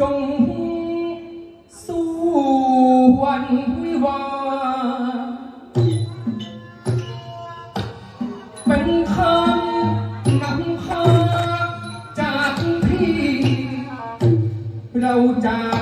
จงสู้วันวิวา เป็นคำนำพาจากพี่ เราจาก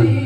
ย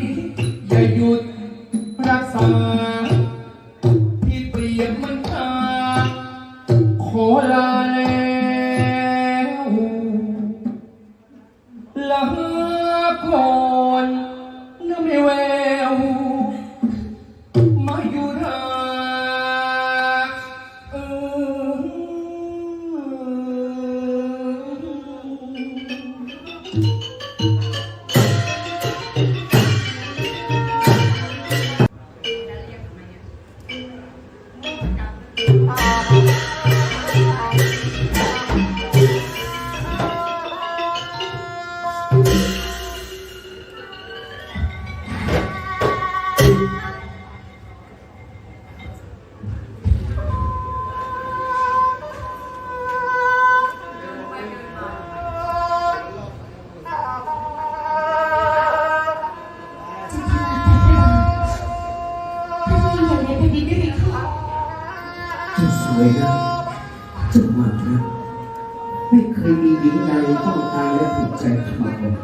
ไม่เคยมีหญิงใดต้องการและถูกใจขมาก่อน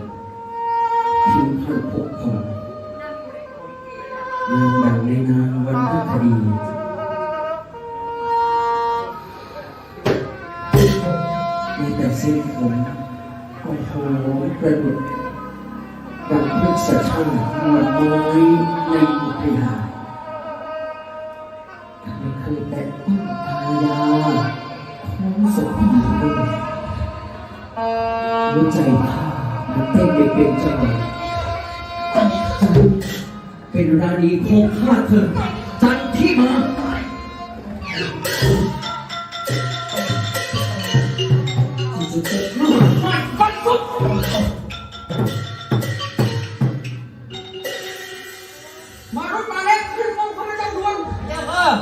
เพียงท่านพบพอนางดังในนางวันพคดีมีแต่เส้นผมโอ้โหประดุจดังพฤกษชาติมวลน้อยในอุทยานไม่เคยแตะต้อง ใจข้ามันเต้นไม่เป็นจังหวะเป็นราณีของข้าเธอจันที่มาที่จะเจ็บลูกไม่ฟันสุดมารถมาแล้วขึ้นมงเขาไม่ต้องดวนเจ้าเออ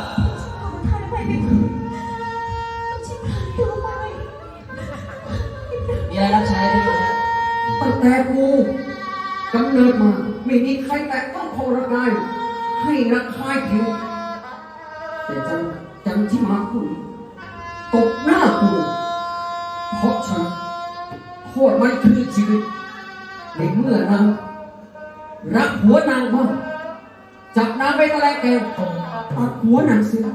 แต่กูกำเนิดมาไม่มีใครแตะต้องโครกายให้ระคายผิวแต่จันจันที่มาคุณตกหน้ากูเพราะฉันโทษมันคือชีวิต ในเมื่อนางรักหัวนางมากจับนางไปตะแลงแกวตัดหัวนางเสีย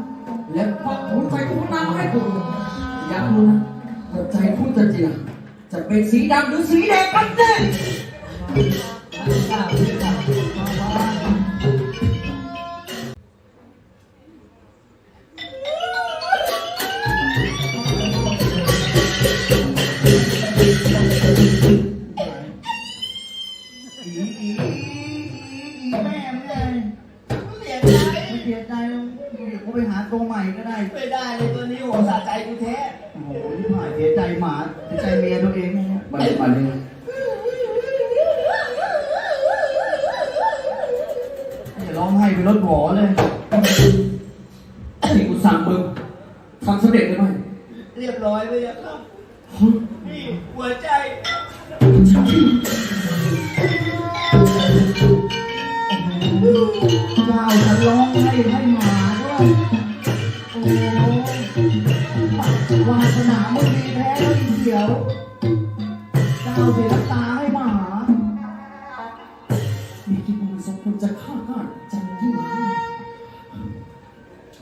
และควักหัวใจของนางให้กูอยากรู้นะว่ใจคุณจะจริง จะเป็นสีดำห เนี่ยมาเลยมาเลยอย่าร้องไห้เป็นรถหวอเลยที่กูสั่งมึงทำสำเร็จหรือไม่เรียบร้อยไปแล้วครับ นี่หัวใจเจ้าจะร้องให้ให้หมาด้วย คนจะฆ่าข้าจันที่มา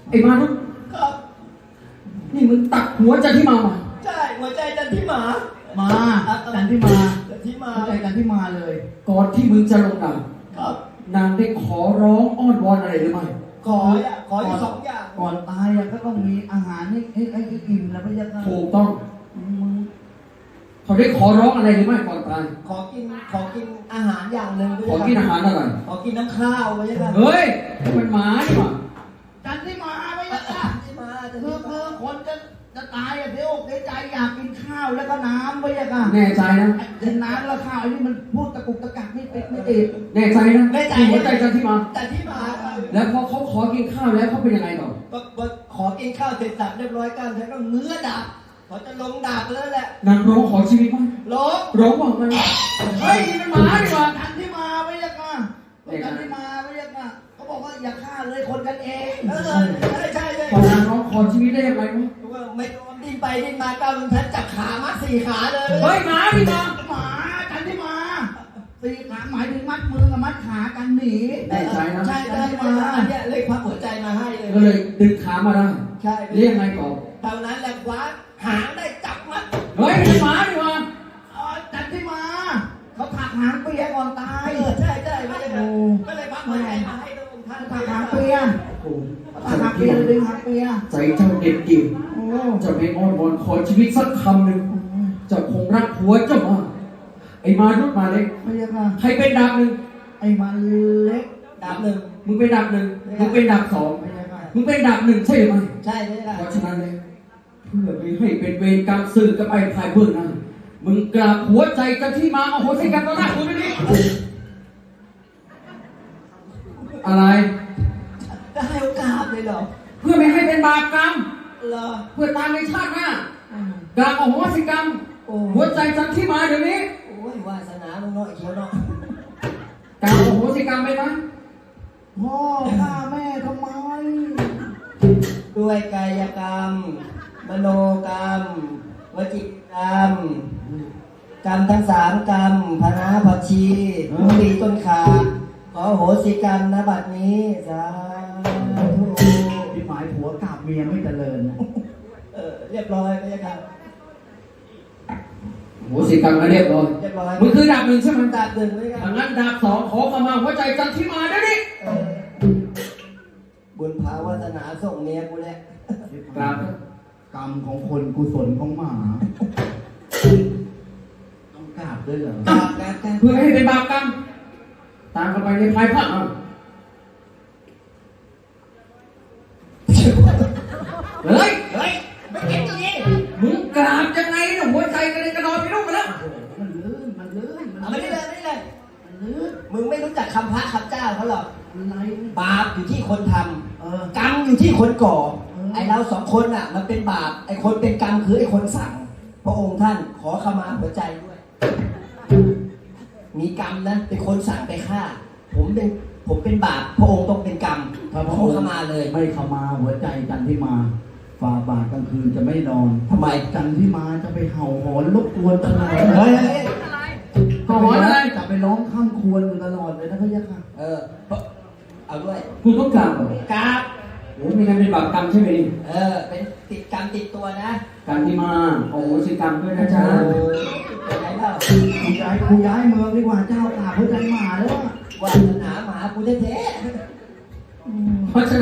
ไอ้มานุษย์ครับ นี่มึงตัดหัวจันที่มามาใช่หัวใจจันที่หมามาจันที่มาจันที่มาเข้าใจกันที่มาเลย ก่อนที่มึงจะลงดาบครับ นางได้ขอร้องอ้อนวอนอะไรหรือไม่ขออะขออยู่สองอย่างก่อนตายอะก็ต้องมีอาหารให้ให้ให้ให้อิ่มแล้วพระยาค่ะถูกต้องมึง เขาได้ขอร้องอะไรหรือไม่ก่อนตาย ขอกินขอกินอาหารอย่างหนึ่งขอกินอาหารอะไร ขอกินน้ำข้าวไปยังไงเฮ้ยมันหมานี่หว่าจันที่มาพระยาค่ะที่มาจะคืที่อมาคือคนจะจะตายอะเดี๋ยวอกเดี๋ยวใจอยากกินข้าวแล้วก็น้ำพระยาค่ะแน่ใจนะกินน้ำแล้วข้าวอันนี้มันพูดตะกุกตะกักไม่ติดไม่ติดแน่ใจนะแน่ใจหัวใจจันที่มาแต่ที่มาอะแล้วพอเขาขอกินข้าวแล้วเขาเป็นยังไงต่อก็ก็ขอกินข้าวเสร็จสับเรียบร้อยกันแล้วก็เงื้อดาบ เขาจะลงดาบแล้วแหละนางร้องขอชีวิตไหมลงร้องบอกมันเฮ้ยนี่มันหมานี่หว่าจันที่มาพระยาค่ะจันที่มาพระยาค่ะเขาบอกว่าอย่าฆ่าเลยคนกันเองเออใช่ใช่ใช่พอนางร้องขอชีวิตได้ยังไงวะว่าไม่ดิ้นไปดิ้นมาก้าวลงทันจับขามัดสี่ขาเลยเฮ้ยหมานี่มาหมาจันที่มาตีขาหมายถึงมัดมือกับมัดขากันหนีแน่ใจนะใช่ใช่มาเนี่ยเลยควักหัวใจมาให้เลยก็เลยดึงขามาได้ใช่เรียกยังไงต่อตอนนั้นแหละคว้า หางได้จับมัดเฮ้ยนี่มันหมานี่หว่าเออจันที่มาเขาถักหางเปียก่อนตาย เออใช่ใช่ไม่ได้ก็เลยควักหัวใจมาให้พระองค์ท่านถักหางเปียโอ้โหถักหางเปียเลยดึงหางเปียใจเจ้าเด็ดจริงโอ้จะไม่อ้อนวอนขอชีวิตสักคำหนึ่งเจะคงรักผัวเจ้ามากไอ้มารุดมาเล็กพระยาค่ะใครเป็นดาบหนึ่งไอ้มันเล็กดาบหนึ่งมึงเป็นดาบหนึ่งมึงเป็นดาบสองพระยาค่ะมึงเป็นดาบหนึ่งใช่หรือไม่ใช่ไม่ได้เพราะฉะนั้นเลย เพื่อไม่ให้เป็นเวรกรรมสื่อกับไอ้ภายเบื้องหน้ามึงกราบหัวใจกันที่มาเอาโหสิกรรมต่อหน้ากูไม่ดีอะไรจะให้โอกาสเลยเหรอเพื่อไม่ให้เป็นบาปกรรมเหรอเพื่อตามในชาติหน้ากราบเอาโหสิกรรมโอ้หัวใจจันที่มาเดี๋ยวนี้โอ้ยวาสนามึงเนาะไอ้เขียวเนาะกราบเอาโหสิกรรมไปไหมพ่อฆ่าแม่ทำไมด้วยกายกรรม มโนกรรม วจิกรรม กรรมทั้งสามกรรมพนาผัชีทุลีต้นขา ขอโหสิกรรมนะบัดนี้สาธุที่หมายผัวกราบเมียไม่เจริญนะเออเรียบร้อยไปยังครับโหสิกรรมมาเรียบร้อยเรียบร้อยมึงคือดาบหนึ่งใช่ไหมดาบหนึ่งไว้ครัทาบงนั้นดาบสองขอขมาหัวใจจันที่มาเดี๋ยวนี้เออบุญภาวาสนาส่งเมียกูแหละกราบ กรรมของคนกุศลของหมา ต้องกราบด้วยเหรอกราบกราบกราบเพื่อไม่ให้เป็นบาปกรรมตามกันไปในภายภาคเอาเฮ้ย เฮ้ยไม่เก็บตรงนี้มึงกราบยังไงเนี่ยหัวใจกระเด็นกระดอนไปลูกไปแล้วมันลื่นมันลื่นเอาไม่ได้เลยไม่ได้เลยมันลื่นมึงไม่รู้จักคำพระคำเจ้าเขาหรอกอะไรบาปอยู่ที่คนทำเออกรรมอยู่ที่คนก่อเออ ไอเราสองคนอะ มันเป็นบาป ไอคนเป็นกรรมคือไอคนสั่ง พระองค์ท่านขอขมาหัวใจด้วย มีกรรมนะเป็นคนสั่งไปฆ่า ผมเป็นผมเป็นบาป พระองค์ต้องเป็นกรรมถ้าพระขอองค์ขมาเลย ไม่เข้ามาหัวใจจันที่มาฝ่าบาทกลางคืนจะไม่นอนทำไมจันที่มาจะไปเห่าหอนรบกวนตลอดเฮ้ยเฮ้ยขอหอนอะไรจะไปร้องข้ามควรอยู่ตลอดเลยนะพะยะค่ะ เออ เอาด้วย คุณต้องกราบเหรอกราบ โอ้ไม่งั้นเป็นบาปกรรมใช่ไหมนี่เออ เป็นติดกรรมติดตัวนะการที่มาเอาโหสิกรรมด้วยนะจ๊ะโอ้ยเป็นไงเล่ากูย้ายกูย้ายเมืองดีกว่าเจ้ากราบหัวใจหมาแล้วอะวาสนาหมากูแท้ๆ เพราะฉะนั้น